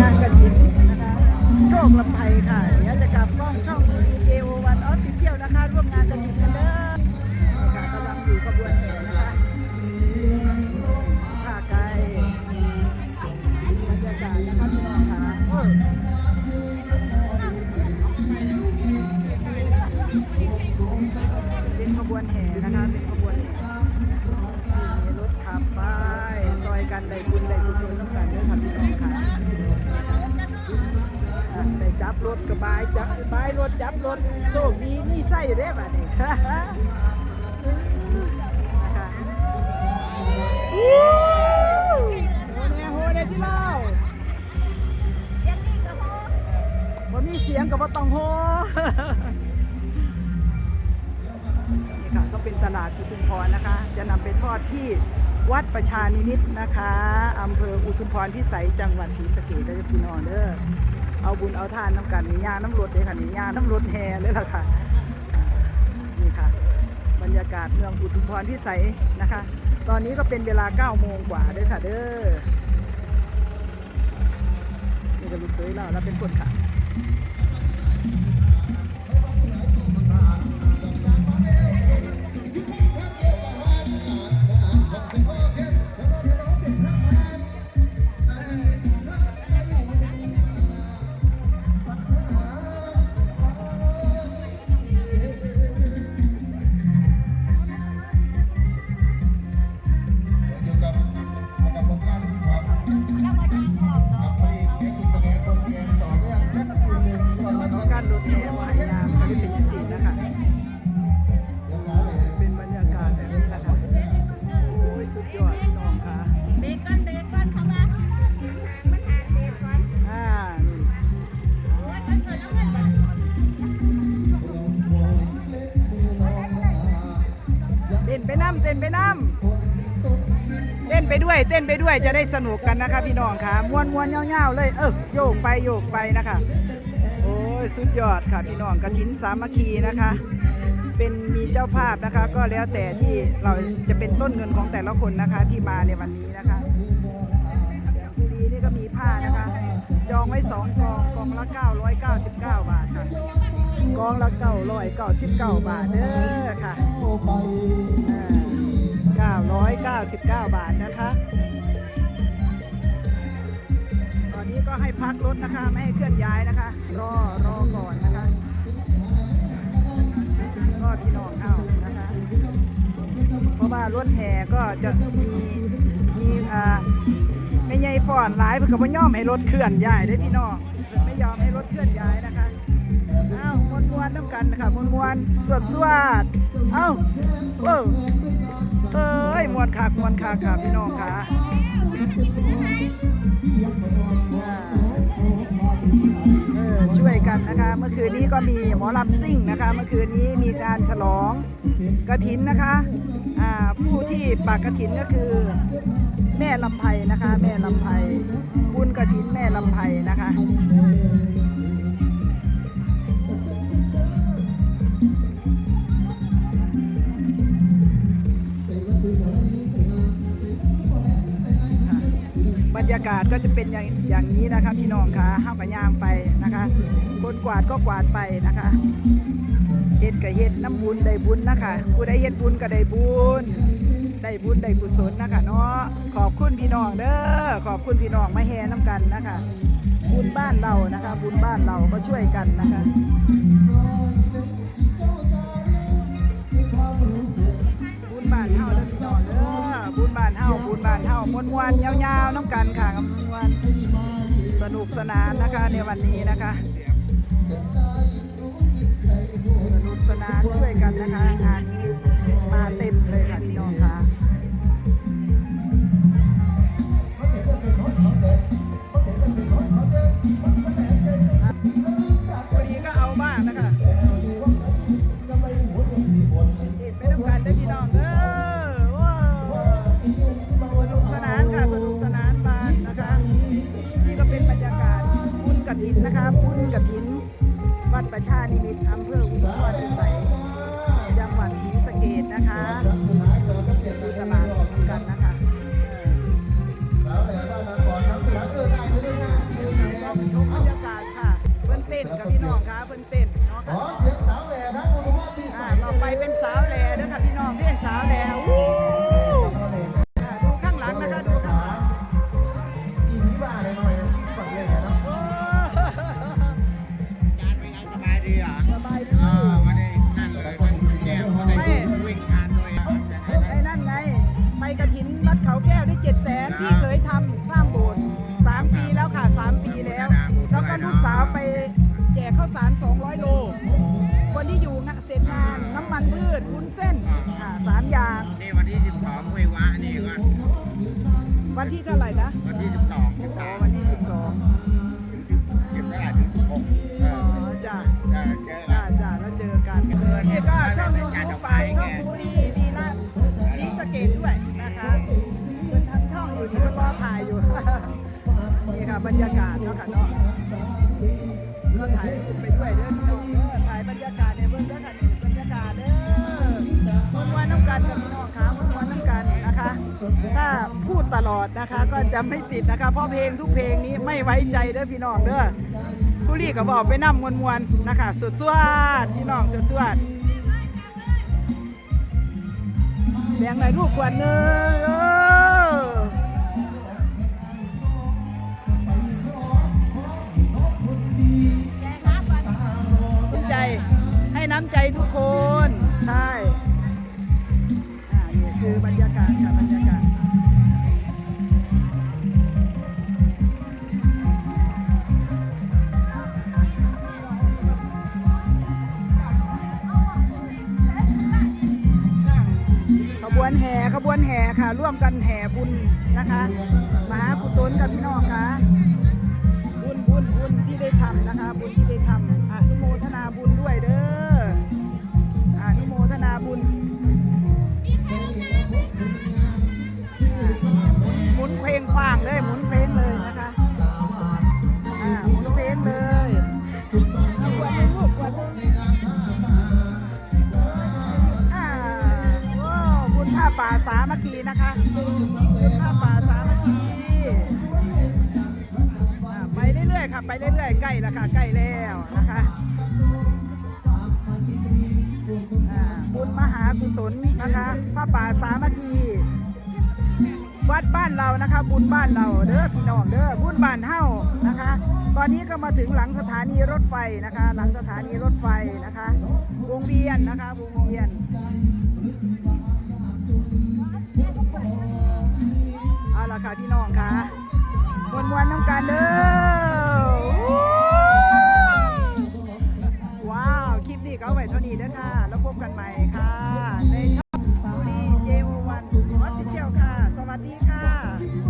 งานกระถินนะคะโชคลำไพค่ะเดี๋ยวจะกลับกล้องช่องวีเจโอวันออฟฟิเชียลนะคะร่วมงานกระถินกันเด้อค่ะกำลังอยู่ขบวนแห่นะคะผ้าไกลบรรยากาศนะคะพี่น้องค่ะ จับรถกับบายจับบายรถจับรถโชคดีนี่ไส้เด้บัดนี้นะคะวู้โหเนี่ยโหเนี่มีเสียงกับบ่ต้องโหนี่ค่ะก็เป็นตลาดอุทุมพรนะคะ จะนำไปทอดที่วัดประชานิมิตนะคะอำเภออุทุมพรพิสัยจังหวัดศรีสะเกษเด้พี่น้องเด้อเอา บุญเอาทานน้ำกันนี่ยาน้ำรถเลยค่ะนี่ยาน้ำรถแห่เลยล่ะค่ะนี่ค่ะ บรรยากาศเมืองอุทุมพรพิสัยนะคะ ตอนนี้ก็เป็นเวลา9โมงกว่าเด้อค่ะเด้อนี่ก็ลูกเคยเราเราเป็นคนค่ะ นไปน้ำเต้นไปด้วย เต้นไปด้วยจะได้สนุกกันนะคะ พี่น้องค่ะมวนมวนเงาวๆเลย เออโยกไปโยกไปนะคะ โอ้ยสุดยอดค่ะพี่น้องกระถินสามัคคีนะคะ เป็นมีเจ้าภาพนะคะ ก็แล้วแต่ที่เราจะเป็นต้นเงินของแต่ละคนนะคะที่มาในวันนี้นะคะดูดีนี่ก็มีผ้านะคะ จองไว้สองกองกองละ 999 บาท ค่ะเก่าร้องละ999บเก้าบาทเด้อค่ะเก้าร้อ่า999บาทนะคะ ตอนนี้ก็ให้พักรถนะคะ ไม่ให้เคลื่อนย้ายนะคะ รอรอก่อนนะคะก็พี่น้องเอานะคะ เพราะว่ารถแห่ก็จะมีมีอ่าไม่ใหญ่ฟอนหลายเพื่อก็บ่ยอมให้รถเคลื่อนย้ายเด้พี่น้องไม่ยอมให้รถเคลื่อนย้ายนะคะอ้าว วนนๆน้ำกันนะคะมวนมวนๆสวดสดเอ้าเออเอ้ยมวนคักมวนคักค่ะพี่น้องค่ะเออช่วยกันนะคะ เมื่อคืนนี้ก็มีหมอลำซิ่งนะคะ เมื่อคืนนี้มีการฉลองกระถินนะคะอ่าผู้ที่ปากกระถินก็คือแม่ลำไพนะคะ แม่ลำไพบุญกระถินแม่ลำไพนะคะากาศก็จะเป็นอย่างอย่างนี้นะคะพี่น้องคะห้าวกับยางไปนะคะคนกวาดก็กวาดไปนะคะเฮ็ดกับเฮ็ดน้ำบุญได้บุญนะคะผู้ใดเฮ็ดบุญก็ได้บุญได้บุญได้กุศลนะคะเนาะขอบคุณพี่น้องเด้อขอบคุณพี่น้องมาแห่น้ำกันนะคะบุญบ้านเรานะคะบุญบ้านเราก็ช่วยกันนะคะ มวนมวนยาวๆน้ำกันค่ะกำวันสนุกสนานนะคะในวันนี้นะคะสนุกสนานช่วยกันนะคะงานมาเต็มเลยค่ะพี่น้องค่ะพอดีก็เอาบ้างนะคะเด็ดไปทำการได้พี่น้องเด้อ ประชานิมิตรอำเภอ วันที่เท่าไหร่นะวันที่12อ๋อวันที่12ถึง10เก็บเท่าไหร่ถึง16เออ๋ออจ้ะจะเจอกัจ้านจ้าแล้วเจอกันนี่ก็ช่องยูทูบไปช่องฟูดีดีละดีสะเกตด้วยนะคะเป็นทำช่องอยู่ที่รอถ่ายอยู่ นี่ค่ะบรรยากาศเนาะค่ะเนาะก็ถ่ายไปด้วยเด้อ ตลอดนะคะ ก็จะไม่ติดนะคะ เพราะเพลงทุกเพลงนี้ไม่ไว้ใจเด้อพี่น้องเด้อผู้รีก็บอกไปนำมวลๆนะคะ สุดสวดพี่น้องสุดสวดแดงในรูปขวดหนึ่ออภูมิใจให้น้ำใจทุกคน ใช่ อ่า นี่คือบรรยากาศค่ะบรรยากาศ ร่วมกันแห่บุญนะคะมหากุศลกับพี่น้องค่ะบุญบุญบุญที่ได้ทำนะคะ บุญที่ได้ทำอนุโมทนาบุญด้วยเด้ออนุโมทนาบุญ ยใกล้แล้วค่ะใกล้แล้วนะคะบุญมหากุศลนะคะผ้าป่าสามัคคีวัดบ้านเรานะคะ บุญบ้านเราเด้อพี่น้องเด้อบุญบ้านเฮานะคะ ตอนนี้ก็มาถึงหลังสถานีรถไฟนะคะ หลังสถานีรถไฟนะคะวงเวียนนะคะวงเวียนเอาละค่ะพี่น้องค่ะมวนมวนๆน้ำกันเด้อ เอาไว้าเด้อค่ะ แล้วพบกันใหม่